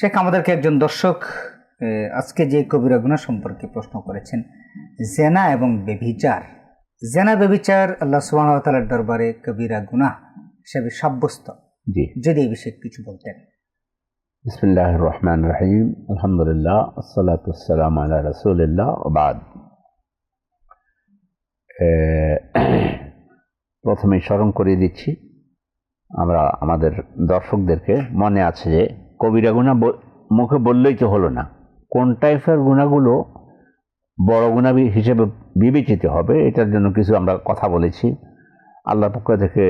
শেখ আমাদেরকে একজন দর্শক আজকে যে কবিরা গুণা সম্পর্কে প্রশ্ন করেছেন জেনা এবং বেভিচার জেনা বেবিচার আল্লাহ সুবাহতালার দরবারে কবিরা গুণা হিসেবে সাব্যস্ত। জি। যদি এই বিষয়ে কিছু বলতেন। বিসমিল্লাহ রহমান রহিম। আলহামদুলিল্লাহ আসসালাতাম আল্লাহ রসুলিল্লাহ বাদ। প্রথমে স্মরণ করিয়ে দিচ্ছি আমরা আমাদের দর্শকদেরকে মনে আছে যে কবিরা গুণা মুখে বললেই তো হলো না। কোন টাইপের গুণাগুলো বড় গুণা হিসেবে বিবেচিত হবে এটার জন্য কিছু আমরা কথা বলেছি। আল্লাহর পক্ষ থেকে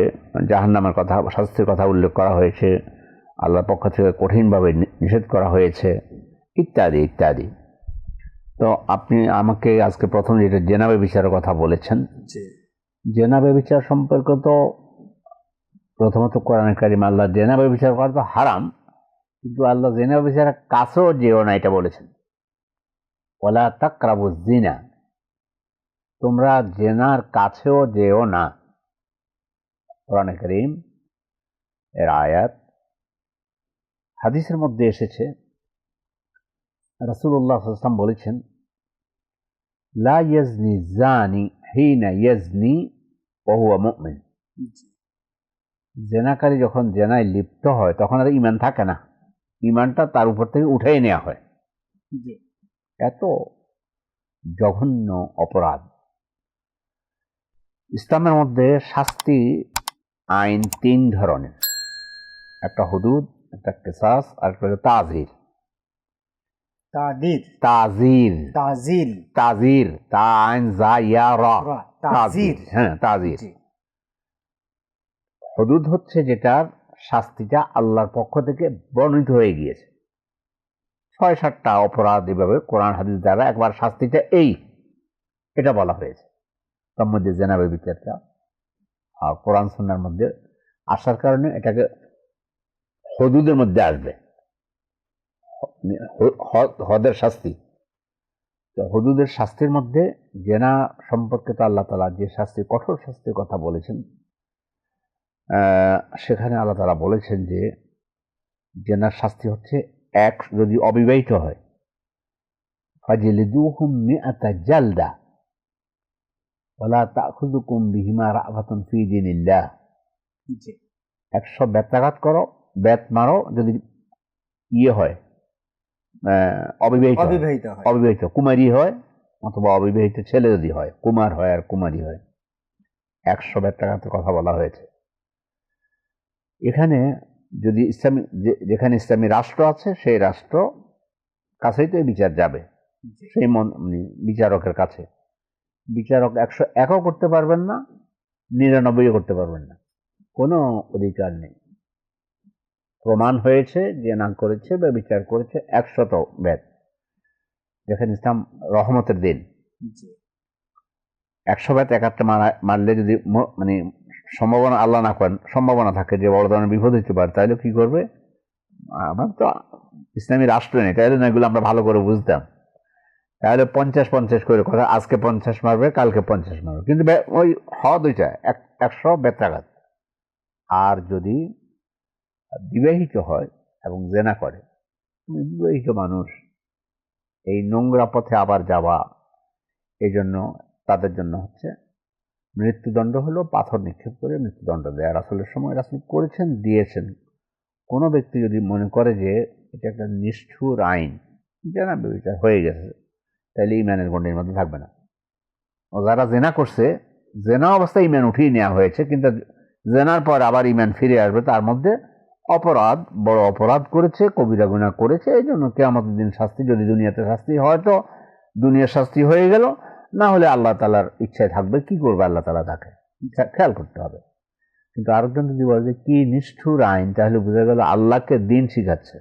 জাহান্নামের কথা শাস্তির কথা উল্লেখ করা হয়েছে। আল্লাহর পক্ষ থেকে কঠিনভাবে নিষেধ করা হয়েছে ইত্যাদি ইত্যাদি। তো আপনি আমাকে আজকে প্রথম যেটা জেনাবে বিচারের কথা বলেছেন জেনাবে বিচার সম্পর্কে তো প্রথমত কোরআন কারিম আল্লাহ জেনাবে বিচার করা তো হারাম কিন্তু আল্লাহ জেনাবে বিচারের কাছেও যেও না এটা বলেছেন। ওলা তাকরাবু জিনা তোমরা জেনার কাছেও যেও না। কোরআন করিম এর আয়াত হাদিসের মধ্যে এসেছে। আলাইহি ওয়াসাল্লাম বলেছেন লা ইয়াজনি জানি হিনা ইয়াজনি মুমিন। জেনাকারী যখন জেনায় লিপ্ত হয় তখন আর ইমান থাকে না। ইমানটা তার উপর থেকে উঠাই নেওয়া হয়। এত জঘন্য অপরাধ। ইসলামের মধ্যে শাস্তি আইন তিন ধরনের। একটা হুদুদ একটা কেসাস আর একটা তাজির। তাদির তাজির। তাজিল তাজির। তা আইন জা ইয়া রা। তাজির। হ্যাঁ তাজির। হদুদ হচ্ছে যেটার শাস্তিটা আল্লাহর পক্ষ থেকে বর্ণিত হয়ে গিয়েছে। ছয় সাতটা অপরাধ এভাবে কোরআন হাদিস দ্বারা একবার শাস্তিটা এই, এটা বলা হয়েছে। তার মধ্যে জেনাবে বিচারটা আর কোরআন সন্ন্যার মধ্যে আসার কারণে এটাকে হদুদের মধ্যে আসবে। হদের শাস্তি। তো হদুদের শাস্তির মধ্যে জেনা সম্পর্কে তো আল্লাহ তালা যে শাস্তি, কঠোর শাস্তির কথা বলেছেন সেখানে আল্লাহ তালা বলেছেন যে জেনার শাস্তি হচ্ছে এক যদি অবিবাহিত হয়। ফাজিলিদুহুম মিআতা জালদা বিহিমা রা'ফাতুন ফি দীনিল্লাহ। একশো ব্যত্যাঘাত করো ব্যাত মারো যদি ইয়ে হয় অবিবাহিত অবিবাহিত অবিবাহিত কুমারী হয় অথবা অবিবাহিত ছেলে যদি হয় কুমার হয় আর কুমারী হয়। একশো ব্যত্যাঘাতের কথা বলা হয়েছে। এখানে যদি ইসলামী যেখানে ইসলামী রাষ্ট্র আছে সেই রাষ্ট্র কাছেই তো বিচার যাবে। সেই মন মানে বিচারকের কাছে। বিচারক একশো একও করতে পারবেন না নিরানব্বইও করতে পারবেন না। কোনো অধিকার নেই। প্রমাণ হয়েছে যে না করেছে বা বিচার করেছে একশত ব্যাত যেখানে ইসলাম রহমতের দিন। একশো ব্যাত এক মারা- মারলে যদি মানে সম্ভাবনা আল্লাহ না করেন, সম্ভাবনা থাকে যে বড় ধরনের বিপদ হতে পারে তাহলে কি করবে? আমার তো ইসলামী রাষ্ট্র নেই তাহলে না এগুলো আমরা ভালো করে বুঝতাম। তাহলে পঞ্চাশ পঞ্চাশ করে কথা, আজকে পঞ্চাশ মারবে, কালকে পঞ্চাশ মারবে। কিন্তু ওই হ দুইটা এক একশো বেত্রাঘাত। আর যদি বিবাহিত হয় এবং জেনা করে বিবাহিত মানুষ, এই নোংরা পথে আবার যাওয়া এই জন্য তাদের জন্য হচ্ছে মৃত্যুদণ্ড হলো পাথর নিক্ষেপ করে মৃত্যুদণ্ড দেয়। রাসুলের সময় রাসুল করেছেন, দিয়েছেন। কোনো ব্যক্তি যদি মনে করে যে এটা একটা নিষ্ঠুর আইন জেনা বিচার হয়ে গেছে তাহলে ইমানের গণ্ডির মধ্যে থাকবে না। ও যারা জেনা করছে, জেনা অবস্থায় ইমান উঠিয়ে নেওয়া হয়েছে, কিন্তু জেনার পর আবার ইমান ফিরে আসবে, তার মধ্যে অপরাধ, বড় অপরাধ করেছে, কবিরা গুণা করেছে এই জন্য কে আমাদের দিন শাস্তি, যদি দুনিয়াতে শাস্তি হয়তো দুনিয়ার শাস্তি হয়ে গেল। না হলে আল্লাহ তালার ইচ্ছায় থাকবে, কি করবে আল্লাহ তালা তাকে? খেয়াল করতে হবে। কিন্তু আরেকজন যদি বলে যে, কি নিষ্ঠুর আইন? তাহলে বোঝা গেল আল্লাহকে দিন শিখাচ্ছে।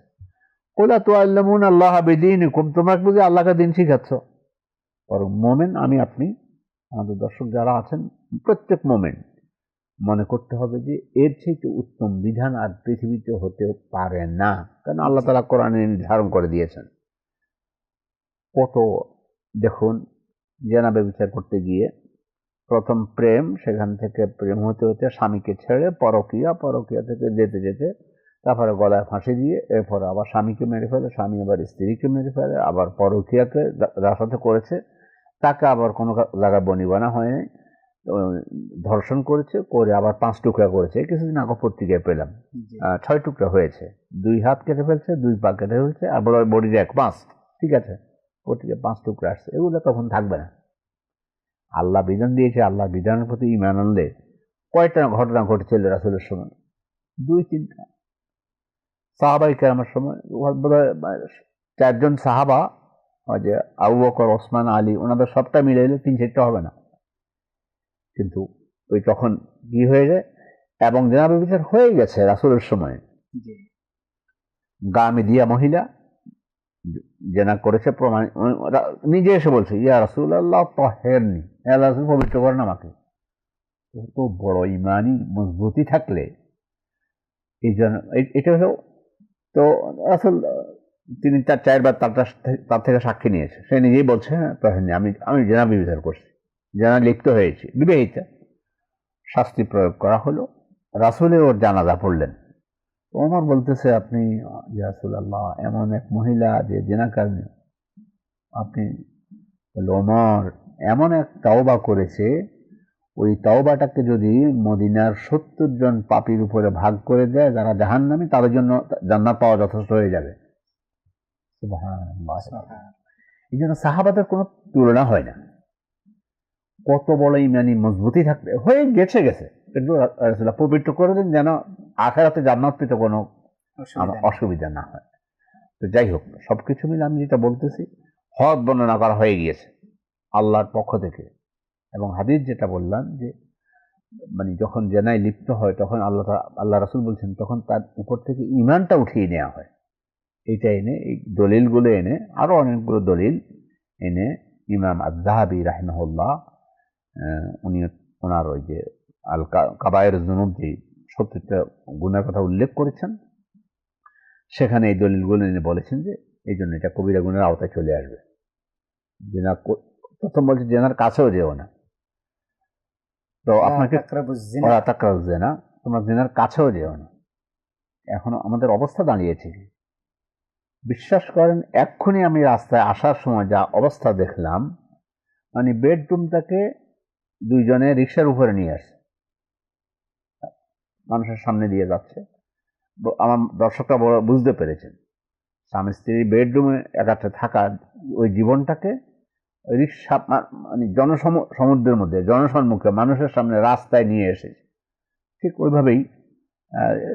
ওলা তো আল্লামুন আল্লাহ বেদিন তোমরা বুঝে আল্লাহকে দিন শিখাচ্ছ? বরং মোমেন, আমি, আপনি, আমাদের দর্শক যারা আছেন, প্রত্যেক মোমেন্ট মনে করতে হবে যে, এর থেকে উত্তম বিধান আর পৃথিবীতে হতে পারে না। কারণ আল্লাহ তালা কোরআনে নির্ধারণ করে দিয়েছেন। কত, দেখুন জেনাবে বিচার করতে গিয়ে প্রথম প্রেম সেখান থেকে প্রেম হতে হতে স্বামীকে ছেড়ে পরকিয়া পরকিয়া থেকে যেতে যেতে তারপরে গলায় ফাঁসি দিয়ে এরপরে আবার স্বামীকে মেরে ফেলে স্বামী আবার স্ত্রীকে মেরে ফেলে আবার পরকীয়াকে যার সাথে করেছে। তাকে আবার কোনো জায়গায় বনিবানা হয়নি। ধর্ষণ করেছে করে আবার পাঁচ টুকরা করেছে। কিছুদিন আগে পত্রিকায় পেলাম। ছয় টুকরা হয়েছে। দুই হাত কেটে ফেলছে দুই পা কেটে ফেলছে আর বড় বডির এক পাঁচ ঠিক আছে? পত্রিকায় পাঁচ টুকরা আসছে এগুলো তখন থাকবে না। আল্লাহ বিধান দিয়েছে আল্লাহ বিধানের প্রতি ইমান আনলে কয়টা ঘটনা ঘটেছিল রাসুলের সময়? দুই তিনটা সাহাবাই কেরামের সময় চারজন সাহাবা যে আবু বকর ওসমান আলী ওনাদের সবটা মিলে এলে তিন চারটা হবে না। কিন্তু ওই তখন কি হয়ে যায়? এবং জেনাবে বিচার হয়ে গেছে রাসুলের সময়। গা গামে দিয়া মহিলা জেনা করেছে প্রমাণ নিজে এসে বলছে, ইয়া রাসুল আল্লাহ তহেরনি, আল্লাহ রাসুল পবিত্র করেন আমাকে। তো বড় ইমানি মজবুতি থাকলে এই জন্য এটা হলো, তো রাসুল, তিনি তার চারবার তার তার থেকে সাক্ষী নিয়েছে। সে নিজেই বলছে হ্যাঁ তহেরনি, আমি আমি জেনা বিবিচার করছি, জেনা লিপ্ত হয়েছি, বিবাহিতা। শাস্তি প্রয়োগ করা হলো। রাসুলে ওর জানাজা পড়লেন। ওমর বলতেছে, আপনি ইয়াসুল আল্লাহ এমন এক মহিলা যে জেনাকারী, আপনি ওমর, এমন এক তাওবা করেছে, ওই তাওবাটাকে যদি মদিনার সত্তর জন পাপির উপরে ভাগ করে দেয়, যারা জাহান নামে তাদের জন্য জান্নাত পাওয়া যথেষ্ট হয়ে যাবে। এই জন্য সাহাবাদের কোনো তুলনা হয় না। কত বড় ইমানি মজবুতি থাকবে। হয়ে গেছে গেছে। কিন্তু পবিত্র করে দিন যেন আখেরাতে জান্নাত পেতে কোনো আমার অসুবিধা না হয়। তো যাই হোক সব কিছু মিলে আমি যেটা বলতেছি হদ বর্ণনা করা হয়ে গিয়েছে আল্লাহর পক্ষ থেকে। এবং হাদিস যেটা বললাম যে মানে যখন জেনায় লিপ্ত হয় তখন আল্লাহ আল্লাহ রাসুল বলছেন তখন তার উপর থেকে ইমানটা উঠিয়ে নেওয়া হয়। এইটা এনে এই দলিলগুলো এনে আরও অনেকগুলো দলিল এনে ইমাম আদাহাবি রাহিমাহুল্লাহ আহ, উনি ওনার ওই যে আল কাবায়ের জুনুব যে সত্যিটা গুণের কথা উল্লেখ করেছেন। সেখানে এই দলিলগুলো এনে বলেছেন যে এই জন্য এটা কবিরা গুণের আওতায় চলে আসবে। জেনা প্রথম বলছে জেনার কাছেও যেও না। তো আপনাকে জিনা। তোমরা জেনার কাছেও যেও না। এখন আমাদের অবস্থা দাঁড়িয়েছে। বিশ্বাস করেন এক্ষুনি আমি রাস্তায় আসার সময় যা অবস্থা দেখলাম মানে বেডরুমটাকে দুইজনে রিক্সার উপরে নিয়ে আসছে। মানুষের সামনে দিয়ে যাচ্ছে। আমার দর্শকরা বুঝতে পেরেছেন। স্বামী স্ত্রী বেডরুমে একাত্রে থাকা ওই জীবনটাকে রিক্সা মানে জনসম, সমুদ্রের মধ্যে, জনসম্মুখে মানুষের সামনে রাস্তায় নিয়ে এসেছে। ঠিক ওইভাবেই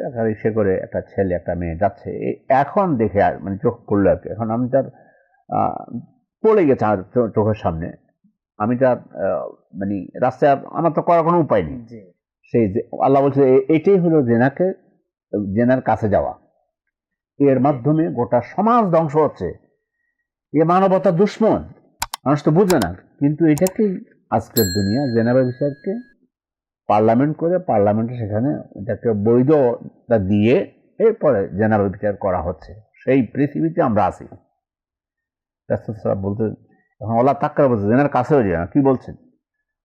একটা রিক্সা করে একটা ছেলে, একটা মেয়ে যাচ্ছে। এখন দেখে আর মানে চোখ পড়ল আর কি। এখন আমি তার পড়ে গেছে আমার চো- চোখের সামনে। আমি তার মানে রাস্তায় আর- আমার তো করার কোনো উপায় নেই। সেই আল্লাহ বলছে এটাই হলো জেনাকে, জেনার কাছে যাওয়া। এর মাধ্যমে গোটা সমাজ ধ্বংস হচ্ছে। এ মানবতা দুশ্মন। মানুষ তো বুঝে না। কিন্তু এটাকেই আজকের দুনিয়া জেনাবা বিচারকে পার্লামেন্ট করে, পার্লামেন্টে সেখানে এটাকে বৈধতা দিয়ে এরপরে জেনাবা বিচার করা হচ্ছে। সেই পৃথিবীতে আমরা আছি। বলতে এখন আল্লাহ তাক্কার বলছে, জেনার কাছেও যায় না কি বলছেন?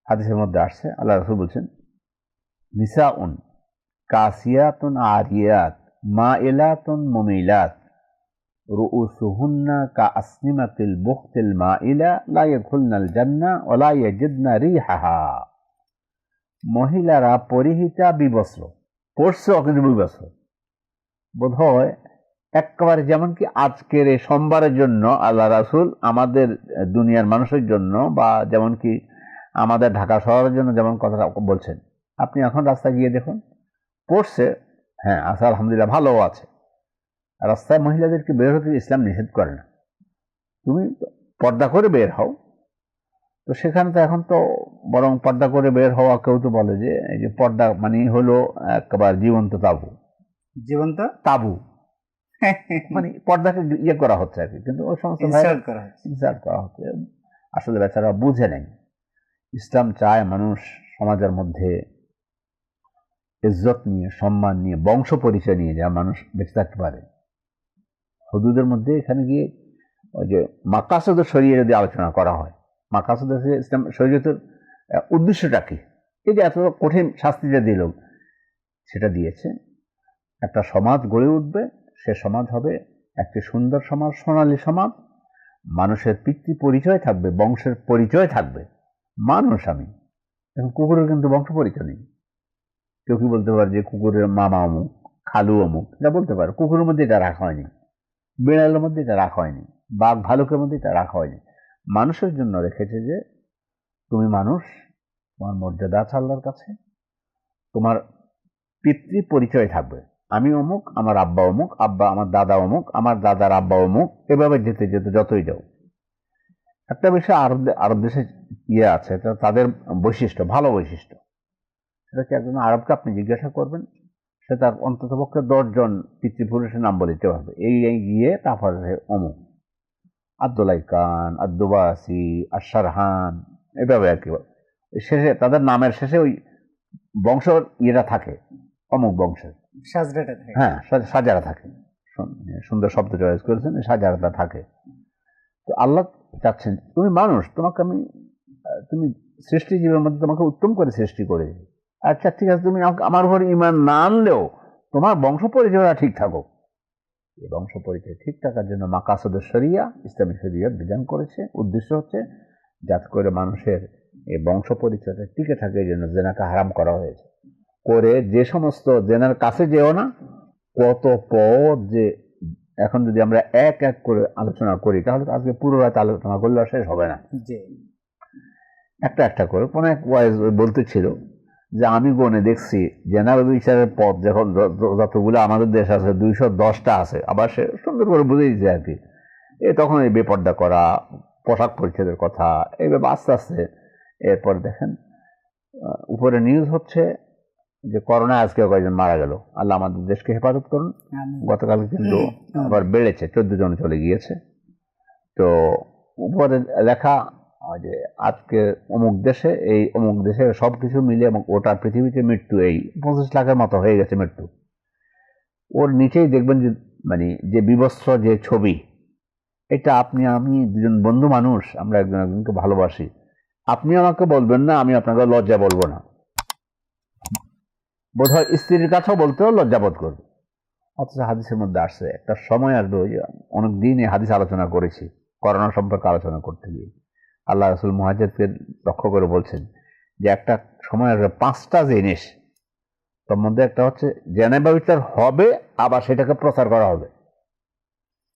হাদিসের মধ্যে আসছে, আল্লাহ রসুল বলছেন নিসাউন কাসিয়াতুন আরিয়াত মাইলাতুন মুমিলাত রুউসুহুন্না কা আসনিমাতিল বুখতিল মাইলা লা ইয়াদখুলনাল জান্নাহ ওয়া লা ইয়াজিদনা রিহাহা মহিলারা পরিহিতা বিবস্ত্র পড়ছে অকিন্তু বিবস্ত্র। বোধ হয় একেবারে যেমন কি আজকের এই সোমবারের জন্য আল্লাহ রাসুল আমাদের দুনিয়ার মানুষের জন্য বা যেমন কি আমাদের ঢাকা শহরের জন্য যেমন কথা বলছেন আপনি এখন রাস্তায় গিয়ে দেখুন পড়ছে হ্যাঁ আচ্ছা আলহামদুলিল্লাহ ভালো আছে। রাস্তায় মহিলাদেরকে বের হতে ইসলাম নিষেধ করে না। তুমি পর্দা করে বের হও। তো সেখানে তো এখন তো বরং পর্দা করে বের হওয়া কেউ তো বলে যে এই যে পর্দা মানে হলো একবার জীবন্ত তাবু। জীবন্ত? তাবু। মানে পর্দাকে ইয়ে করা হচ্ছে আর কি। কিন্তু ওই সমস্ত ইনসাল্ট করা হচ্ছে। আসলে বেচারা বুঝে নেই। ইসলাম চায় মানুষ সমাজের মধ্যে ইজ্জত নিয়ে সম্মান নিয়ে বংশ পরিচয় নিয়ে যা মানুষ বেঁচে থাকতে পারে। হদুদের মধ্যে এখানে গিয়ে ওই যে মাকাসুদের শরীরে যদি আলোচনা করা হয় মাকাসুদের ইসলাম আহ, উদ্দেশ্যটা কি? এই যে এত কঠিন শাস্তি যে দিল সেটা দিয়েছে। একটা সমাজ গড়ে উঠবে সে সমাজ হবে একটি সুন্দর সমাজ সোনালী সমাজ। মানুষের পিতৃ পরিচয় থাকবে বংশের পরিচয় থাকবে। মানুষ আমি। এখন কুকুরের কিন্তু বংশ পরিচয় নেই। কেউ কি বলতে পারে যে কুকুরের মামা অমুক, খালু অমুক, এটা বলতে পারে। কুকুরের মধ্যে এটা রাখা হয়নি, বিড়ালের মধ্যে এটা রাখা হয়নি, বাঘ ভালুকের মধ্যে এটা রাখা হয়নি। মানুষের জন্য রেখেছে যে, তুমি মানুষ, তোমার মর্যাদা আছে আল্লাহর কাছে, তোমার পিতৃ পরিচয় থাকবে। আমি অমুক, আমার আব্বা অমুক, আব্বা আমার দাদা অমুক, আমার দাদার আব্বা অমুক, এভাবে যেতে যেতে যতই যাও। একটা বিষয় আরব আরব দেশে ইয়ে আছে তাদের বৈশিষ্ট্য, ভালো বৈশিষ্ট্য। সেটা কি একজন আরবকে আপনি জিজ্ঞাসা করবেন সে তার অন্ততপক্ষে দশজন পিতৃপুরুষের নাম বলিতে পারবে। এই গিয়ে তারপর অমুক। আব্দুলাই খান আব্দুবাসি আশারহান এভাবে আর কি। শেষে তাদের নামের শেষে ওই বংশ ইয়েটা থাকে অমুক বংশের। সাজরাটা থাকে। হ্যাঁ সাজারা থাকে। সুন্দর শব্দ চয়েস করেছেন সাজারাটা থাকে। তো আল্লাহ চাচ্ছেন তুমি মানুষ তোমাকে আমি তুমি সৃষ্টি জীবের মধ্যে তোমাকে উত্তম করে সৃষ্টি করে আচ্ছা ঠিক আছে তুমি আমার উপর ইমান না আনলেও তোমার বংশ পরিচয়টা ঠিক থাকো এই বংশ পরিচয় ঠিক থাকার জন্য মাকাসদের শরিয়া ইসলামী শরিয়া বিধান করেছে। উদ্দেশ্য হচ্ছে যাতে করে মানুষের এই বংশ পরিচয়টা টিকে থাকে এই জন্য জেনাকে হারাম করা হয়েছে। করে যে সমস্ত জেনার কাছে যেও না কত পদ যে এখন যদি আমরা এক এক করে আলোচনা করি তাহলে তো আজকে পুরো রাত আলোচনা করলে শেষ হবে না। একটা একটা করে কোনো এক ওয়াইজ বলতেছিল যে আমি গনে দেখছি জেনারেল বিচারের পদ যখন যতগুলো আমাদের দেশ আছে দুইশো দশটা আছে আবার সে সুন্দর করে বুঝে দিচ্ছে আর কি। এ তখন এই বেপর্দা করা পোশাক পরিচ্ছেদের কথা এইভাবে আস্তে আস্তে এরপর দেখেন উপরে নিউজ হচ্ছে যে করোনা আজকে কয়েকজন মারা গেল। আল্লাহ আমাদের দেশকে হেফাজত করুন। গতকাল কিন্তু আবার বেড়েছে চোদ্দ জন চলে গিয়েছে। তো উপরে লেখা যে আজকে অমুক দেশে, এই অমুক দেশে সব কিছু মিলে এবং ওটা পৃথিবীতে মৃত্যু, এই পঁচিশ লাখের মতো হয়ে গেছে মৃত্যু। ওর নিচেই দেখবেন যে মানে যে বিবস্ত্র, যে ছবি, এটা আপনি, আমি দুজন বন্ধু মানুষ, আমরা একজন একজনকে ভালোবাসি। আপনি আমাকে বলবেন না, আমি আপনাকে লজ্জা বলব না। বোধহয় স্ত্রীর কাছেও বলতেও লজ্জাবোধ করবে। অথচ হাদিসের মধ্যে আসছে, একটা সময় আসবে, ওই অনেক দিন এই হাদিস আলোচনা করেছি, করোনা সম্পর্কে আলোচনা করতে গিয়ে। আল্লাহ রসুল মহাজেদকে লক্ষ্য করে বলছেন যে একটা সময় আসবে, পাঁচটা জিনিস, তার মধ্যে একটা হচ্ছে জেনেবা বিচার হবে, আবার সেটাকে প্রচার করা হবে।